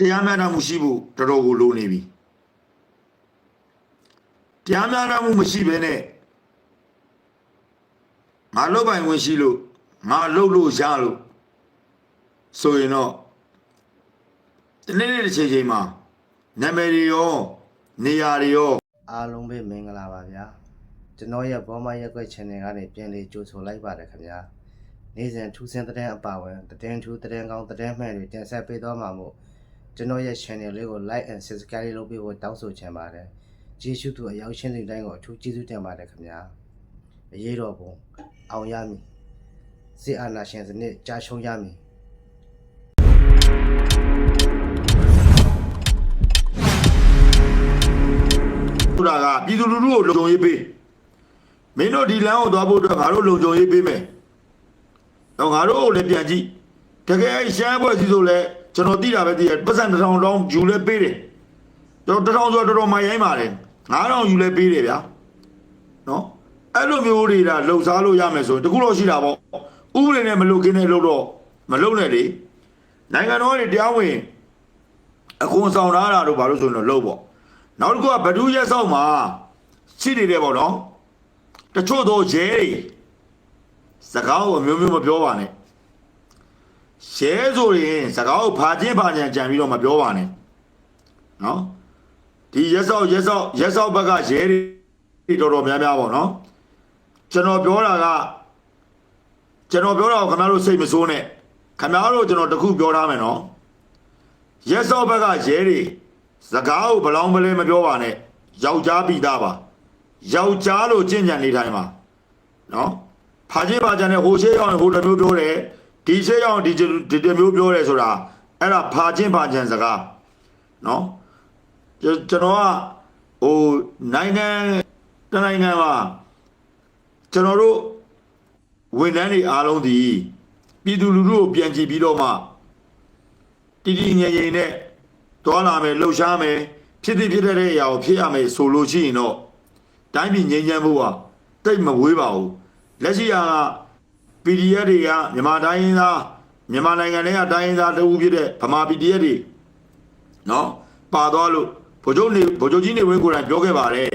တရားမျှတမှုရှိဖို့တော်တော်ကိုလိုနေပြီတရားမျှတမှုမရှိဘဲနဲ့ငါလုတ်ပိုင်ဝင်ရှိလို့ငါလုတ်လို့ရလို့ဆိုရင်တော့ဒီနေ့နေ့တစ်ချိန်ချိန်မှာနာမည်တွေရောနေရာတွေရောအားလုံးပဲမင်္ဂလာပါဗျာကျွန်တော်ရဲ့ဘောမရက်ွက် channel ကနေပြန်လေးကြိုဆိုလိုက်ပါတယ်ခင်ဗျာနေ့စဉ်ထူးဆန်းတဲ့အပါဝင်သတင်းထူးသတင်းကောင်းသတင်းမှန်တွေတင်ဆက်ပေးသွားမှာမို့ ကျွန်တော်ရဲ့ channel လေးကို like and subscribe လုပ်ပေးဖို့တောင်းဆိုချင်ပါတယ်ကျေးဇူးတူအရောက်ချင်းစီတိုင်းကိုအထူးကျေးဇူးတင်ပါတယ်ခင်ဗျာအရေးတော်ပုံအောင်ရမည်စစ်အာဏာရှင်စနစ်ကြာရှုံးရမည် ဆိုတာကပြည်သူလူထုကိုလုံခြုံရေးပေးမင်းတို့ဒီလမ်းကိုသွားဖို့အတွက်ငါတို့လုံခြုံရေးပေးမယ်တော့ငါတို့ကိုလည်းပြန်ကြည့်တကယ်အဲ့ရှမ်းဘွဲစီဆိုလဲ ကျွန်တော်သိတာပဲသိရပတ်စံတစ်ထောင်တောင်းယူလဲပေးတယ်ကျွန်တော်တစ်ထောင်ဆိုတော့တော်တော်မှရိုင်းပါတယ်ငါးထောင်ယူလဲပေးတယ်ဗျာနော်အဲ့လိုမျိုးတွေဒါလှုပ်ရှားလို့ရမယ်ဆိုရင်တခုတော့ရှိတာပေါ့ဥပဒေနဲ့မလုတ်ခင်းနဲ့လို့တော့မလုတ်နဲ့လေနိုင်ငံတော်တွေတရားဝင်အခွန်ဆောင်ထားတာတို့ဘာလို့ဆိုရင်တော့လုတ်ပေါ့နောက်တစ်ခုကဘဒုရက်ဆောင်မှာရှိနေတယ်ပေါ့နော်တချို့တော့ရဲတွေစကားကိုအမျိုးမျိုးမပြောပါနဲ့ ရဲဆိုရင်စကားကိုဖာချင်းဖာချန်ကြံပြီးတော့မပြောပါနဲ့နော်ဒီရက်ဆောင်ရက်ဆောင်ရက်ဆောင်ဘက်ကရဲတွေတော်တော်များများပေါ့နော်ကျွန်တော်ပြောတာကကျွန်တော်ပြောတာကိုခင်ဗျားတို့စိတ်မဆိုးနဲ့ခင်ဗျားတို့ကျွန်တော်တခုပြောထားမယ်နော်ရက်စော့ဘက်ကရဲတွေစကားကိုဘလောင်းပလဲမပြောပါနဲ့ယောက်ျားပြီးသားပါယောက်ျားလို့ကြင်ကြံနေတိုင်းပါနော်ဖာကြီးပါကြတဲ့ဟိုရှေးရောက်ရင်ဟိုတစ်မျိုးပြောတယ် ဒီရှေးရောက်ရင်ဒီဒီတစ်မျိုးပြောတယ်ဆိုတာအဲ့ဒါဖာချင်းဖာချန်စကားနော်ကျွန်ကျွန်တော်ကဟိုနိုင်ငံတနိုင်ငံမှာကျွန်တော်တို့ဝန်ထမ်းတွေအားလုံးဒီပြည်သူလူထုကိုပြန်ကြည့်ပြီးတော့မှတီတီငယ်ငယ်နဲ့တွာလာမယ်လှုပ်ရှားမယ်ဖြစ်ဖြစ်ဖြစ်တဲ့အရာကိုဖြစ်ရမယ်ဆိုလို့ရှိရင်တော့တိုင်းပြည်ငြိမ်းချမ်းဖို့ကတိတ်မဝေးပါဘူးလက်ရှိက PDF တွေကမြန်မာတိုင်းရင်းသားမြန်မာနိုင်ငံထဲကတိုင်းရင်းသားတအူးဖြစ်တဲ့ဗမာ PDF တွေနော်ပါသွားလို့ဗိုလ်ချုပ်နေဗိုလ်ချုပ်ကြီးနေဝင်းကိုယ်တိုင်ပြောခဲ့ပါတယ်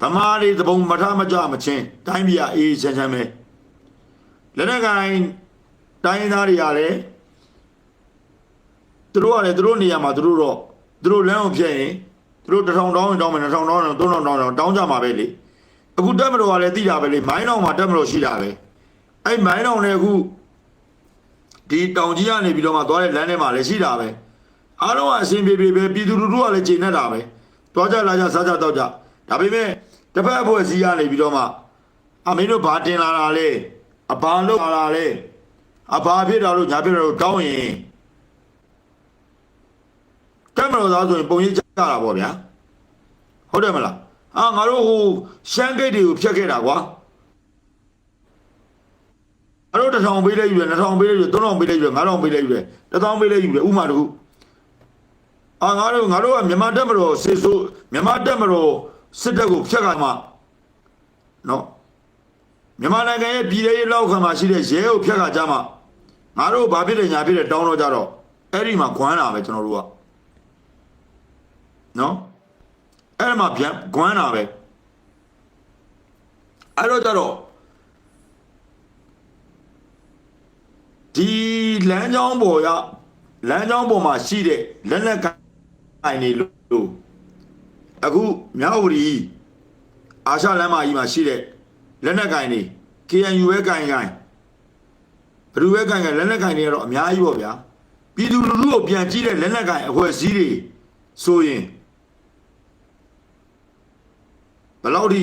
ဗမာတွေသဘုံမထမကြမချင်းတိုင်းပြည်ကအေးအေးချမ်းချမ်းပဲလက်နက်ကိုင်တိုင်းရင်းသားတွေကလည်းသူတို့ကလည်းသူတို့နေရာမှာသူတို့တော့သူတို့လမ်းကိုဖျက်ရင်သူတို့တစ်ထောင်တောင်းရင်တောင်းမယ်နှစ်ထောင်တောင်းရင်သုံးထောင်တောင်းရင်တောင်းကြမှာပဲလေအခုတက်မတော်ကလည်းသိတာပဲလေမိုင်းတော်မှာတက်မတော်ရှိတာပဲ အဲ့မိုင်းတော်နဲ့အခုဒီတောင်ကြီးကနေပြီးတော့မှသွားတဲ့လမ်းထဲမှာလည်းရှိတာပဲအားလုံးကအစဉ်ပြေပြေပဲပြည်သူလူထုကလည်းချိန်နေတာပဲသွားကြလာကြစားကြတော့ကြဒါပေမဲ့တစ်ဖက်အဖွဲ့အစည်းကနေပြီးတော့မှအမင်းတို့ဘာတင်လာတာလဲအဘာလို့လာတာလဲအဘာဖြစ်တာလို့ညာဖြစ်တာလို့တောင်းရင်တက်မလို့သားဆိုရင်ပုံရိပ်ကြတာပေါ့ဗျာဟုတ်တယ်မလားအာငါတို့ဟိုရှမ်းဂိတ်တွေကိုဖျက်ခဲ့တာကွာ ငါတို့တစ်ထောင်ပေးလိုက်ယူတယ်နှစ်ထောင်ပေးလိုက်ယူတယ်သုံးထောင်ပေးလိုက်ယူတယ်ငါးထောင်ပေးလိုက်ယူတယ်တစ်ထောင်ပေးလိုက်ယူတယ်ဥမာတခုအာငါတို့ငါတို့ကမြန်မာတက်မလို့စစ်ဆိုးမြန်မာတက်မလို့စစ်တပ်ကိုဖျက်ကမှနော်မြန်မာနိုင်ငံရဲ့ပြည်ရေးလောက်ခံမှာရှိတဲ့ရဲကိုဖျက်ကကြမှာငါတို့ဘာဖြစ်တယ်ညာဖြစ်တယ်တောင်းတော့ကြတော့အဲ့ဒီမှာခွမ်းတာပဲကျွန်တော်တို့ကနော်အဲ့မှာပြန်ဂွမ်းတာပဲအဲ့တော့ကြတော့ဒီ လမ်းကြောင်းပေါ်ရလမ်းကြောင်းပေါ်မှာရှိတဲ့လက်နက်ကိုင်နေလို့အခုမြောက်ဝတီအာရှလမ်းမကြီးမှာရှိတဲ့လက်နက်ကိုင်နေ KNU ပဲကိုင်ကိုင်ဘယ်သူပဲကိုင်ကိုင်လက်နက်ကိုင်တွေကတော့အများကြီးပေါ့ဗျာပြည်သူလူထုကိုပြန်ကြည့်တဲ့လက်နက်ကိုင်အဖွဲ့အစည်းတွေဆိုရင်ဘယ်လောက်ထိ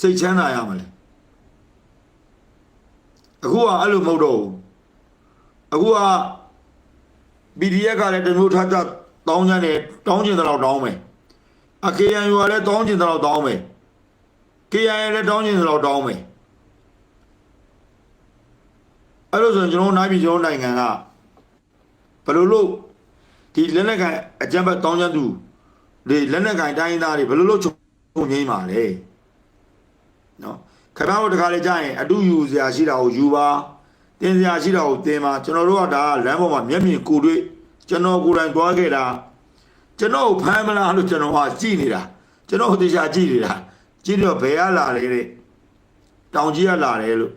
စိတ်ချမ်းသာရမလဲ အခုကအဲ့လိုမဟုတ်တော့ဘူးအခုက PDF ကလည်းတမျိုးထားကြတောင်းကြတယ်တောင်းကျင်တဲ့လောက်တောင်းမယ်အ KNU ကလည်းတောင်းကျင်တဲ့လောက်တောင်းမယ် KNU လည်းတောင်းကျင်တဲ့လောက်တောင်းမယ်အဲ့လိုဆိုရင်ကျွန်တော်တို့နိုင်ပြည်ကျွန်တော်တို့နိုင်ငံကဘယ်လိုလုပ်ဒီလက်နက်ကန်အကြမ်းဖက်တောင်းကျမ်းသူဒီလက်နက်ကင်တိုင်းသားတွေဘယ်လိုလုပ်ချုပ်ငိမ့်ပါလဲနော် ခင်ဗျားတို့တခါလေကြာရင်အတူယူစရာရှိတာကိုယူပါတတင်စရာရှိတာကိုတင်ပါကျွန်တော်တို့ကဒါလမ်းပေါ်မှာမျက်မြင်ကိုယ်တွေ့ကျွန်တော်ကိုယ်တိုင်သွားခဲ့တာကျွန်တော်ကိုဖမ်းမလားလို့ကျွန်တော်ကကြည့်နေတာကျွန်တော်တေချာကြည့်နေတာကြည့်တော့ဘယ်ကလာလဲတဲ့တောင်ကြီးကလာတယ်လို့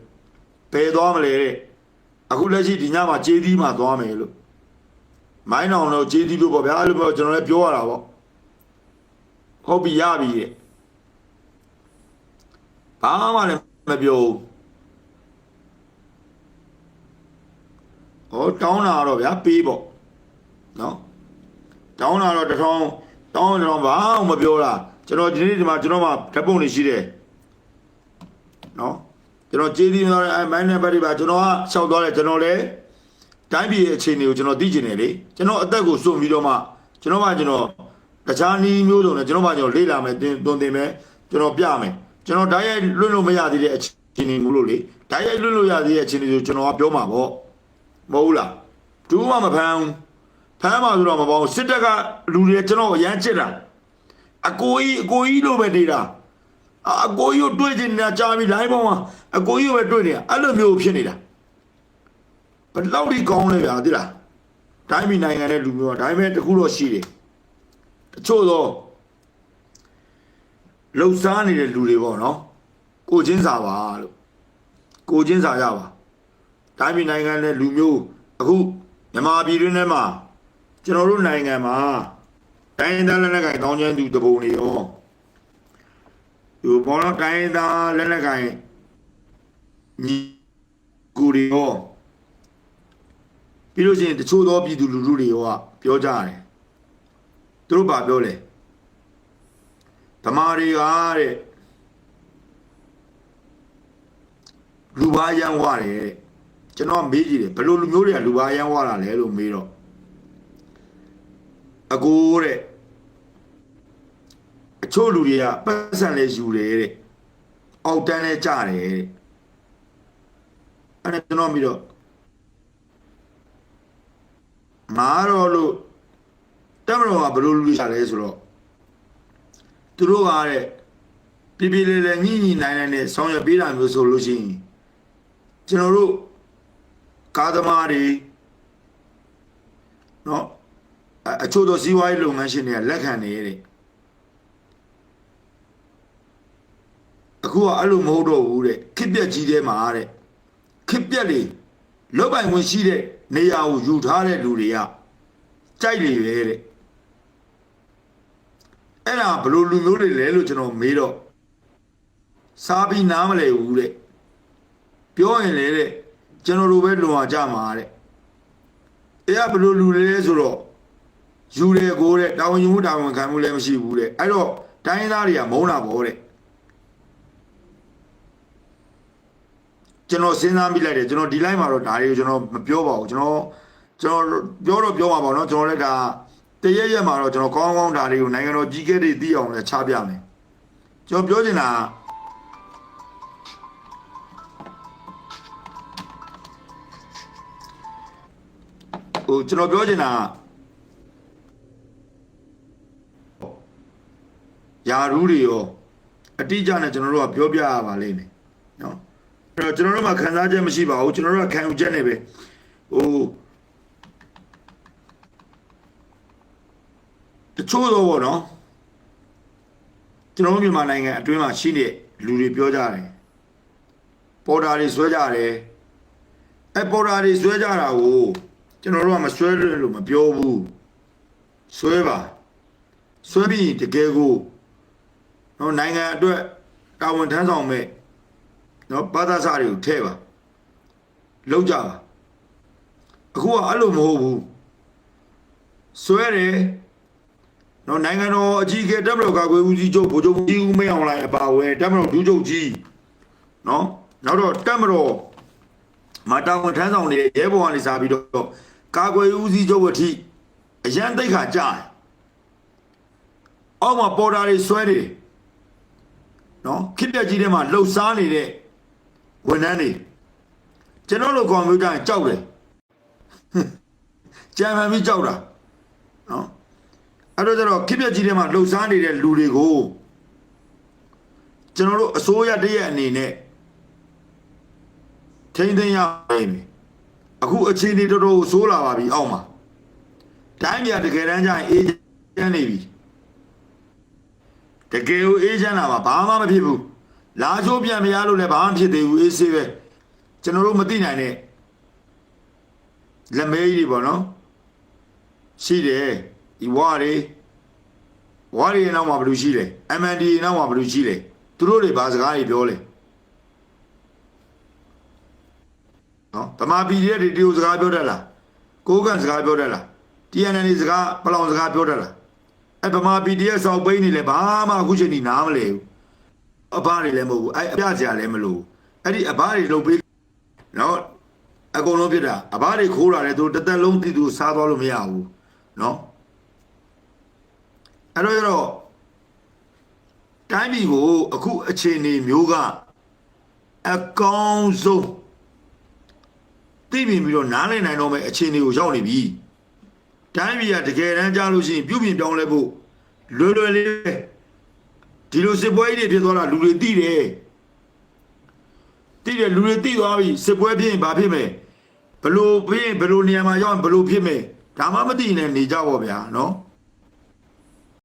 ဘယ်သွားမလဲတဲ့အခုလက်ရှိဒီညမှာကျေးသီးမှာသွားမယ်လို့မိုင်းအောင်တော့ကျေးသီးလို့ပေါ့ဗျာအဲ့လိုပြောကျွန်တော်လည်းပြောရတာပေါ့ဟုတ်ပြီရပြီတဲ့ ဘာမှလည်းမပြောဘူးဟောတောင်းတာတော့ဗျာပေးပေါ့နော်တောင်းတာတော့တစ်ထောင်တောင်းတော့ဘာမှမပြောတာကျွန်တော်ဒီနေ့ဒီမှာကျွန်တော်မှဓာတ်ပုံတွေရှိတယ်နော်ကျွန်တော်ကျေးဇူးတော်အဲမိုင်းနံပါတ်တွေပါကျွန်တော်ကရှောက်သွားတယ်ကျွန်တော်လည်းတိုင်းပြည်ရဲ့အခြေအနေကိုကျွန်တော်သိကျင်တယ်လေကျွန်တော်အသက်ကိုစွန့်ပြီးတော့မှကျွန်တော်မှကျွန်တော်တခြားနည်းမျိုးစုံနဲ့ကျွန်တော်မှကျွန်တော်လေ့လာမယ်တင်သွန်သင်မယ်ကျွန်တော်ပြမယ် ကျွန်တော်ဓာတ်ရိုက်လွတ်လို့မရသေးတဲ့အခြေအနေမျိုးလို့လေဓာတ်ရိုက်လွတ်လို့ရသေးတဲ့အခြေအနေဆိုကျွန်တော်ကပြောမှာပေါ့မဟုတ်လားတူမှမဖမ်းဘူးဖမ်းမှဆိုတော့မပေါ့ဘူးစစ်တပ်ကလူတွေကျွန်တော်အရန်ချစ်တာအကိုကြီးအကိုကြီးလိုပဲနေတာအအကိုကြီးကိုတွေ့ချင်နေတာကြာပြီ line ပေါ်မှာအကိုကြီးကိုပဲတွေ့နေတာအဲ့လိုမျိုးဖြစ်နေတာဘယ်လောက်ထိကောင်းလဲဗျာသိလားတိုင်းပြည်နိုင်ငံတဲ့လူမျိုးကဒါပေမဲ့တခုတော့ရှိတယ်တချို့တော့ လှုပ်ရှားနေတဲ့လူတွေပေါ့နော်ကိုချင်းစာပါလို့ကိုချင်းစာရပါတိုင်းပြည်နိုင်ငံနဲ့လူမျိုးအခုမြန်မာပြည်တွင်းထဲမှာကျွန်တော်တို့နိုင်ငံမှာတိုင်းရင်းသားလက်နက်ကိုင်တောင်းကျမ်းသူတပုံတွေရောဒီဘောလုံးတိုင်းရင်းသားလက်နက်ကိုင်ညီကိုတွေရောပြီးလို့ရှိရင်တချို့သောပြည်သူလူထုတွေရောကပြောကြတယ်သူတို့ဘာပြောလဲ ဓမ္မတွေကတဲ့လူပါရန်ဝတယ်တဲ့ကျွန်တော်မေးကြည့်တယ်ဘယ်လိုလူမျိုးတွေကလူပါရမ်းဝါတာလဲလို့မေးတော့အကိုတဲ့အချို့လူတွေကပတ်စံလဲယူတယ်တဲ့အောက်တန်းလဲကြတယ်တဲ့အဲ့ဒါကျွန်တော်ပြီးတော့မာတော့လို့တက်မတော်ကဘယ်လိုလူတွေရှာလဲဆိုတော့ သူတို့ကတဲ့ပြပြလေးလေးညှိညှိနိုင်နိုင်နဲ့ဆောင်ရွက်ပေးတာမျိုးဆိုလို့ရှိရင်ကျွန်တော်တို့ကားသမားတွေနော်အအချို့သောစီးပွားရေးလုပ်ငန်းရှင်တွေကလက်ခံနေတဲ့အခုကအဲ့လိုမဟုတ်တော့ဘူးတဲ့ခစ်ပြက်ကြီးထဲမှာတဲ့ခစ်ပြက်လေလောက်ပိုင်ဝင်ရှိတဲ့နေရာကိုယူထားတဲ့လူတွေကကြိုက်လေပဲတဲ့ အဲ့ဒါဘယ်လိုလူမျိုးတွေလဲလို့ကျွန်တော်မေးတော့စားပြီးနားမလဲဘူးတဲ့ပြောရင်လေတဲ့ကျွန်တော်တို့ပဲလွန်အောင်ကြမှာတဲ့အဲ့ကဘယ်လိုလူတွေလဲဆိုတော့ယူတယ်ကိုတဲ့တာဝန်ယူမှုတာဝန်ခံမှုလည်းမရှိဘူးတဲ့အဲ့တော့တိုင်းရင်းသားတွေကမုန်းတာပေါ့တဲ့ကျွန်တော်စဉ်းစားမိလိုက်တယ်ကျွန်တော်ဒီ line မှာတော့ဒါတွေကိုကျွန်တော်မပြောပါဘူးကျွန်တော်ကျွန်တော်ပြောတော့ပြောမှာပေါ့နော်ကျွန်တော်လည်းဒါ တရက်ရက်မှာတော့ကျွန်တော်ကောင်းကောင်းဒါတွေကိုနိုင်ငံတော်ကြီးကဲတွေသိအောင်လည်းချပြမယ်ကျွန်တော်ပြောချင်တာကဟိုကျွန်တော်ပြောချင်တာကယာရူးတွေရောအတိအကျနဲ့ကျွန်တော်တို့ကပြောပြရပါလိမ့်မယ်နော်အဲ့တော့ကျွန်တော်တို့မှခံစားချက်မရှိပါဘူးကျွန်တော်တို့ကခံယူချက်နဲ့ပဲဟို တချို့တော့ဗောနော်ကျွန်တော်တို့မြန်မာနိုင်ငံအတွင်းမှာရှိတဲ့လူတွေပြောကြတယ်ပေါ်တာတွေဆွဲကြတယ်အဲပေါ်တာတွေဆွဲကြတာကိုကျွန်တော်တို့ကမဆွဲလို့လို့မပြောဘူးဆွဲပါဆွဲပြီးတကယ်ကိုနော်နိုင်ငံအတွက်တာဝန်ထမ်းဆောင်မဲ့နော်ဘာသာစာတွေကိုထည့်ပါလောက်ကြပါအခုကအဲ့လိုမဟုတ်ဘူးဆွဲတယ် နော်နိုင်ငံတော်အကြီးအကဲတပ်မတော်ကာကွယ်ဦးစီးချုပ်ဗိုလ်ချုပ်ကြီးဦးမင်းအောင်လှိုင်အပါအဝင်တပ်မတော်ဒုချုပ်ကြီးနော်နောက်တော့တပ်မတော်မတာဝန်ထမ်းဆောင်နေတဲ့ရဲဘော်ကနေစားပြီးတော့ကာကွယ်ဦးစီးချုပ်အထိအရန်တိတ်ခါကြားတယ်အောက်မှာပေါ်တာတွေဆွဲနေတယ်နော်ခစ်ပြက်ကြီးထဲမှာလှုပ်ရှားနေတဲ့ဝန်ထမ်းတွေကျွန်တော်တို့ကွန်ပျူတာကြောက်တယ်ကြံမှန်ပြီးကြောက်တာနော် အဲ့တော့ကျတော့ခစ်ပြက်ကြီးထဲမှာလှုပ်ရှားနေတဲ့လူတွေကိုကျွန်တော်တို့အစိုးရတရက်အနေနဲ့ထိမ့်သိမ်းရမယ်အခုအခြေအနေတော်တော်ဆိုးလာပါပြီအောက်မှာတိုင်းပြည်တကယ်တမ်းကျရင်အေးချမ်းနေပြီတကယ်ကိုအေးချမ်းလာပါဘာမှမဖြစ်ဘူးလာချိုးပြန်မရလို့လည်းဘာမှဖြစ်သေးဘူးအေးဆေးပဲကျွန်တော်တို့မသိနိုင်တဲ့လက်မဲကြီးတွေပေါ့နော်ရှိတယ် ဒီဝါတွေဝါတွေနောက်မှာဘယ်လိုရှိလဲ MND နောက်မှာဘယ်လိုရှိလဲသူတို့တွေဘာစကားတွေပြောလဲနော်ဗမာပြည်ရဲ့ဒီတီယိုစကားပြောတတ်လားကိုးကန်စကားပြောတတ်လား TNN စကားပလောင်စကားပြောတတ်လားအဲဗမာပြည်ရဲ့စောက်ပိန်းနေလဲဘာမှအခုချိန်ဒီနားမလဲဘူးအဘတွေလည်းမဟုတ်ဘူးအဲအပြစရာလည်းမလိုဘူးအဲ့ဒီအဘတွေလုပ်ပေးနော်အကုန်လုံးဖြစ်တာအဘတွေခိုးလာတယ်သူတစ်သက်လုံးတည်သူစားသွားလို့မရဘူးနော် အဲ့တော့ကျတော့တိုင်းပြည်ကိုအခုအခြေအနေမျိုးကအကောင်းဆုံးသိမြင်ပြီးတော့နားလည်နိုင်တော့မဲ့အခြေအနေကိုရောက်နေပြီတိုင်းပြည်ကတကယ်တမ်းကြားလို့ရှိရင်ပြုပြင်ပြောင်းလဲဖို့လွယ်လွယ်လေးပဲဒီလိုစစ်ပွဲကြီးတွေဖြစ်သွားတာလူတွေသိတယ်သိတယ်လူတွေသိသွားပြီစစ်ပွဲဖြစ်ရင်ဘာဖြစ်မယ်ဘလို့ဖြစ်ရင်ဘလို့နေရာမှာရောက်ရင်ဘလို့ဖြစ်မယ်ဒါမှမသိရင်လည်းနေကြပါဗျာနော်